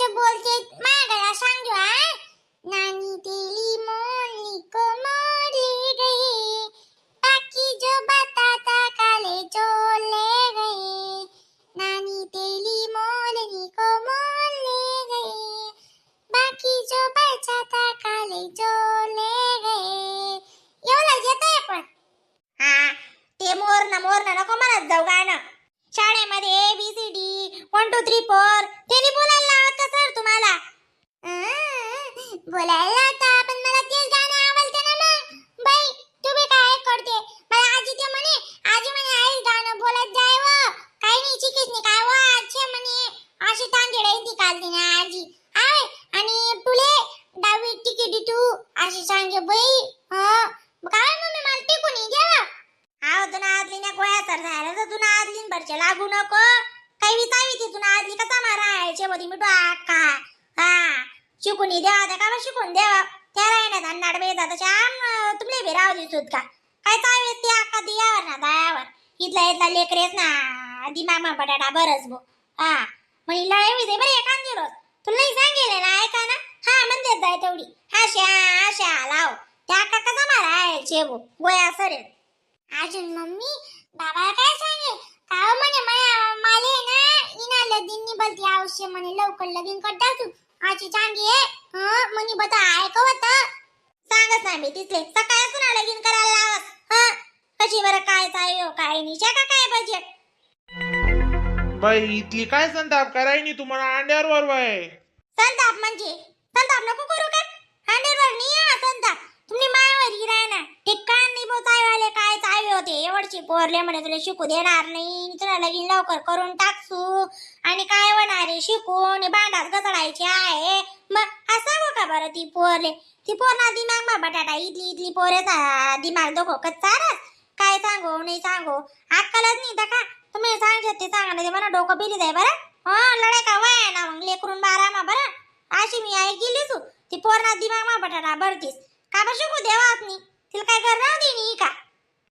se volte maga la sangue, eh? Nani di limoni comorire, pacchi giù batata cale giù lere. Nani di limoni comorire, pacchi giù batata cale giù बोलायला आता पण मला तेच गाणं आवडते ना मग. बाई तुम्ही काय करते? मला आजी ते म्हणे आजी म्हणे आई गाणं बोलत जाय व. काही नाही चिकीच नाही काय व आजी म्हणे अशी तांदळ ती काल ना आजी. आय आणि तुले डावी तिकीट तू अशी सांगे बाई काय मम्मी मला टिकून घ्या आव तुला आदली ना गोळ्या तर झालं तर तुला आदली भरचे लागू नको. काही विचारी ती तुला आदली कसा मारायचे बोधी मी का हा. शिकून द्यावा त्या का शिकून द्यावा त्या राहण्यात अन्नाड बेदा तशा तुमले बी राहू दिसत का? काय चावेस ते अक्का दियावर ना दयावर इथला इथला लेकरेच ना दिमागमा बटाटा बरच भो. हा महिला लढाई दे बरं एखाद दिवस तुला सांगेल ना ऐका ना. हा म्हणते जाय तेवढी. आशा आशा लाव. त्या अक्का कसा मारायचे शेबू? गोया सरेल अजून मम्मी बाबा काय सांगे काय म्हणे माया माले ना इना लगीन बलती आवश्य म्हणे लवकर लगीन करता तू. आजी चांगी आहे. हं म्हणे बता ऐकवत. सांगत नाही मी तिथले. सकाळी सुना लगीन करायला लावत? हं कशी बरं काय चालू काय निशा का काय बजेट बाई इथली काय संताप? करायनी तुम्हाला अंड्यावर वय संताप म्हणजे? संताप नको करू का? हंड्रेडवर नाही हा संताप. तुम्ही मायावर गिराय ना. ठिकाण नाही बोचाय वाले होते. एवढची पोरले म्हणे तुला शिकू देणार नाही. तुला लगीन लवकर करून टाकसू. आणि काय होणार आहे? शिकून भांडात घसडायचे आहे. मग असं हो का बरं ती पोरले? ती पोरना दिमाग मा बटाटा इथली इथली पोरेचा दिमाग दोघं कच्चारच काय सांगू नाही सांगू? अक्कलच नाही तर का? तुम्ही सांगशात ते सांगा ना ते मला डोकं पिली जाय बरं. हा लढाई का वय ना मग? लेकरून बारा मा बरं. अशी मी आई गेली तू. ती पोरना दिमाग मा बटाटा भरतीस. का बरं शिकू देवात नाही तिला काय करणार देणी का?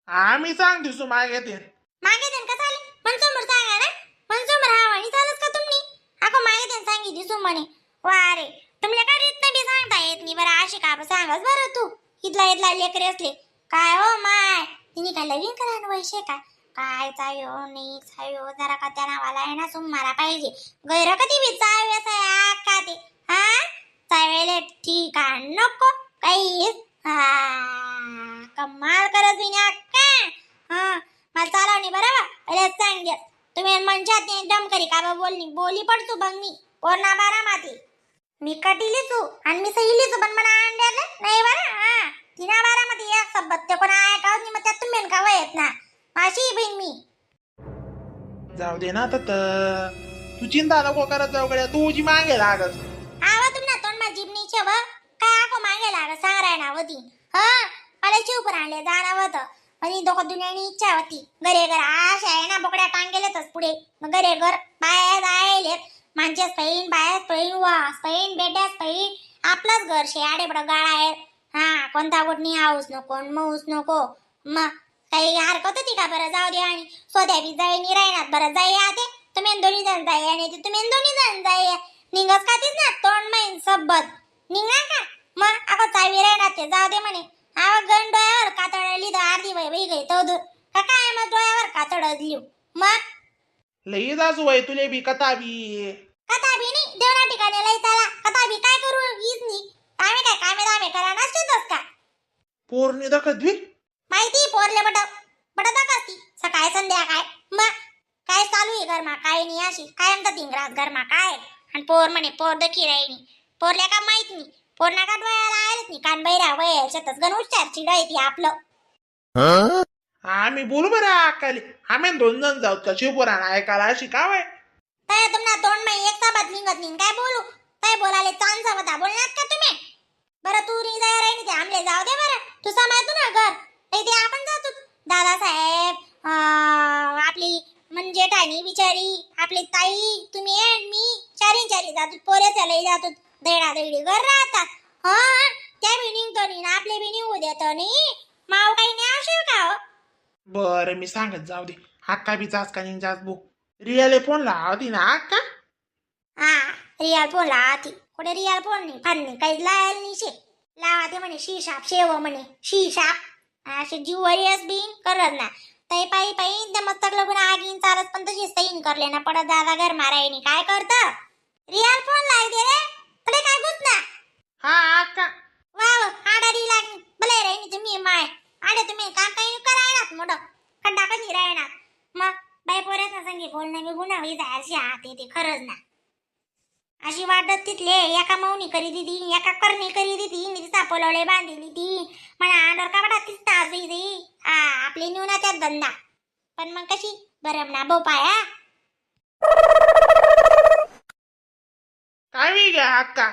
आम्ही सांगतो दिसू मागे ते मागे देन का चाले? मनसोमर सांगा ना? मनसोमर हा आणि चालत का तुम्ही? अगो मागे देन सांगितली दिसू म्हणे. वा रे तुम्हाला काय रीत नाही सांगता येत नाही बरं अशी का बरं बरं तू. इथला इथला लेकरे असले. काय हो माय? तिने काय लगीन करा वैशे काय काय चायो नाही चायो जरा का त्या नावाला आहे ना सुमारा पाहिजे. गैर कधी बी चाव्यास आहे का ते? हा? चावेले ठीक आहे नको काही हा कमाल करत मी हा मला चालव नाही बरोबर पहिले सांग तुम्ही मनशात नाही दम करी. का बा बोलनी बोली पडतो बघ मी. पोरणा बारा माती मी कटिली तू आणि मी सहिली तू पण मला अंड्याला नाही बरं? हा. तिना बारा मध्ये एक सबत. ते कोणा ऐकावत नाही मग त्यात तुम्ही का येत ना? माशी बहीण मी. जाऊ दे ना आता तर. तू चिंता नको करत जाऊ गड्या. तुझी मागे लागत आवा तुम्ही तोंड मा जीभ नाही छेव काय आको मागे लाग सांगाय ना होती ह. मला शिवपूर आणले जाणं होतं. आणि ही दोघं दुनियानी इच्छा होती. घरे घर आशा आहे ना बोकड्या टांगेलेतच पुढे. मग घरे घर बाहेर जायले माणसेच पैन बाहेर पैन वास पैन बेड्यास पैन आपलंच घर शे आडे बडं गाळा आहे. हा कोणता कोटनी हाऊस नको मऊस नको. मग काही हरकत होती का बरं? जाऊ दे आणि सोद्या बी जाई नि राहणार बरं. जाई आते तुम्ही दोन्ही जण जाई आणि ते तुम्ही दोन्ही जण जाई. निघत का तीच ना तोंड माहीन सबत निघणार का? मग अगं चावी राहणार ते. जाऊ दे म्हणे. हा गण डोळ्यावर कातड लिहिलं अर्धी वय बाई गई तो मग डोळ्यावर कातड लिहू मग? लई जाजू वय तुले बी कथा बी. कथा बी नाही? देवना ठिकाणी लई चला. कथा बी काय करू? हीच नाही. आम्ही काय? कामे दामे करा. नसतेच का? पोरणी दखत बी माहिती पोरले बट बट दाखवती. सकाळ संध्याकाळ. मग? काय चालू आहे घरमा? काय नाही अशी. काय म्हणतात इंग्राज घरमा? काय? आणि पोर म्हणे पोर दखी राहिनी पोरल्या का माहीत नाही? पोर ना का डोळ्याला आलेच नाही? कान बैरा वयाच्यातच गण उच्चार चिड ती आपलं. आम्ही बोलू बरं अक्काली आम्ही दोन जण जाऊ का शिवपुराण ऐकायला अशी का तुमना तुम्हाला तोंड मै एक साबात निघत नाही काय बोलू? काय बोलाले चांद साबता. बोलणार का तुम्ही? बरं तू री जाय राहिनी ते आमले जाऊ दे बरं. तू सांभाळतो ना घर. नाही ते आपण जातो. दादासाहेब आपली म्हणजे टाणी बिचारी आपली ताई तुम्ही आणि मी चारी चारी जातो. पोरे चालही जातो. देडा देडी घर राहतात. हा? त्या बी तो नाही ना आपले बी निघू देतो नाही. माव काही नाही असेल का हो? बरं मी सांगत जाऊ दे. अक्का बी का नाही जास बुक. रियाले फोन लावती ना अक्का हा रियाल फोन लावती कुठे रियाल फोन नाही फान नाही काही लायल नाही शे. लावा ते म्हणे शीशाप शेव म्हणे. शीशाप असे जीवरियस बिन करत ना तै पायी पायी त्या मस्तक लगून आगीन चालत पण तशी सैन करले ना. पडत दादा घर मारायनी. काय करत? रियाल फोन लाई दे रे. तुला काय गुत ना हा अक्का वाव आडा री लाग भले रे तुम्ही माय. आडे तुम्ही काम काही करायलात मोठं? खड्डा कशी राहणार? मग बाई पोऱ्याचा संगी बोलणं बी गुन्हा होई जाय अशी हात येते खरंच ना. अशी वाटत तिथले एका मौनी करी दिदी एका करणी करी दिदी मी तिचा पोलवले बांधिली ती. मला अंडर कपडा तीच तास दी आ आपली न्यूना त्यात धंदा. पण मग कशी? बरं ना बोपाया काय मी अक्का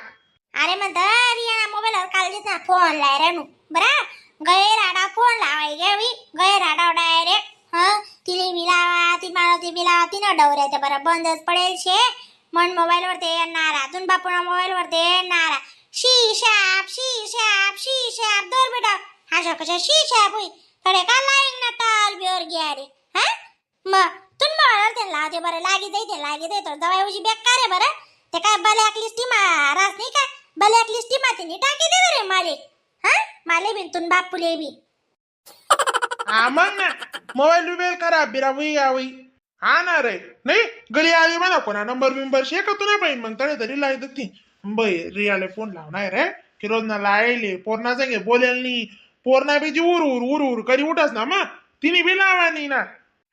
अरे म्हणत रिया मोबाईलवर काल ना फोन लाय रेनू. बरा? गैराडा फोन लावाय घ्यावी गैराडा डायरेक्ट हा तिले बी लावा ती मला ती बी लावा तिनं डवऱ्याच्या बरं बंदच पडेल शे. मन मोबाईलवर ते नारा. अजून बापूना मोबाईल ते नारा. शी शाप शी शाप शी शाप दोर बेटा. हा कशा शी शाप होई. कडे का लाईन ना टाल बिवर घ्या रे हा? मग तुम मोबाईलवर ते लावते बरं. लागी जाई ते लागी जाई तर दवाई उजी बेकार आहे बरं. ते काय ब्लॅक लिस्ट रास नाही का? ब्लॅक लिस्ट तिने टाकी दे रे माले माले बिन तुन बापूले बी. हा मग ना. मोबाईल बिबाईल खराब बिरा वही या वही हा ना रे. नाही घरी आली म्हणा कोणा नंबर बिंबर शेकतो ना पाहिजे मग तरी तरी लाईत ती बै रियाले फोन लावणार रे. की रोज ना लायले पोरणा सांगे बोलेल नी पोरणा बी जी उर उर उर उर करी उठस ना मग. तिने बी लावा नी ना.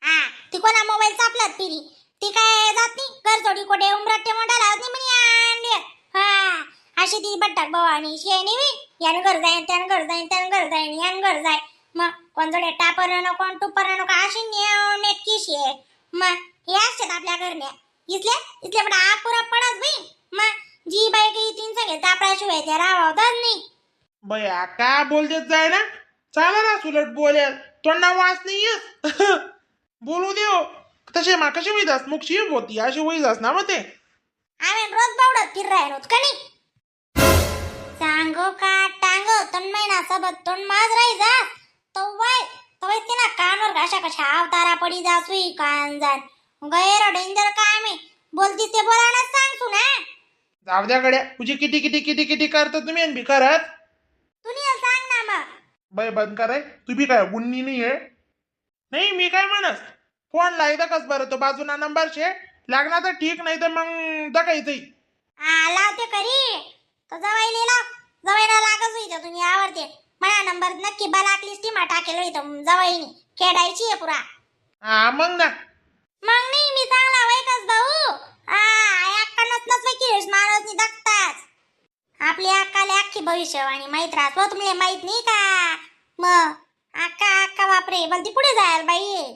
हा ती कोणा मोबाईल चापलात पिरी ती काय जात नाही? घर थोडी कोठे उमराटे मोठा लावत नाही म्हणे हा. अशी ती बट्टाक भवानी शेणी मी यानं घर जाईन त्यानं घर जाईन त्यानं घर जाईन यानं घर जाय मग कोण जोडे टापर नको टुपर नको अशी नेटकी शे मग हे असतात आपल्या घरने इथल्या इथल्या पण आपुरा पडत बाई. मग जी बाई काही तीन सांगे तापल्याशिवाय त्या राहावतच नाही. बया का बोलतेच जाय ना? चाला ना सुलट बोलेल. तोंडा वास नाही बोलू देव तसे मा कशी वही जास मुक्षी होती अशी वही जास ना मग ते. आम्ही रोज बावडत फिर राहिलो का नाही? सांगो का? टांगो तन महिना सोबत तोंड माज राही जा तवाय तवाय तिना कानवर घाशा कशा अवतारा पडी जा सुई कान जाण गैर डेंजर काय मी? बोलतीस ते बोलायला सांगतो ना. जाऊ द्या गड्या तुझी किती किती किती किती करतो तुम्ही आणि बी करत तुला सांग ना मग. बाय बंद कराय तू बी काय गुन्नी नाही आहे? नाही मी काय म्हणस? फोन लायदा कस बरं तो बाजूना नंबर शे. लागला तर ठीक नाही तर मग दकायचंय हा लावते करी तो जवाईले लाव. जवाईला लागच होईत तुम्ही आवडते. मला नंबर नक्की बलाक लिस्टी मा टाकेल होईत जवाईनी खेळायची आहे पुरा. हा मग ना. मग नाही मी चांगला वैकच भाऊ. अक्कानच नसलं की माणूस नि दखताच आपली अक्काले अख्खी भविष्यवाणी माहीत राहत. हो तुम्हाला माहीत नाही का? मग अक्का अक्का बापरे बलती पुढे जायला बाई